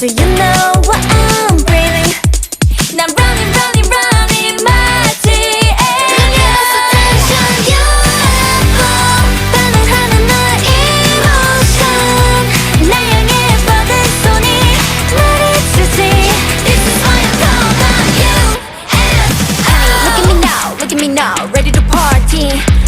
Do you know what I'm breathing? And I'm running, running, running 마치 Yes, attention, you're apple 반응하는 너의 emotion. 날 향해 뻗은 손이 머리치지 This is why I'm called the UFO Look at me now, look at me now, ready to party.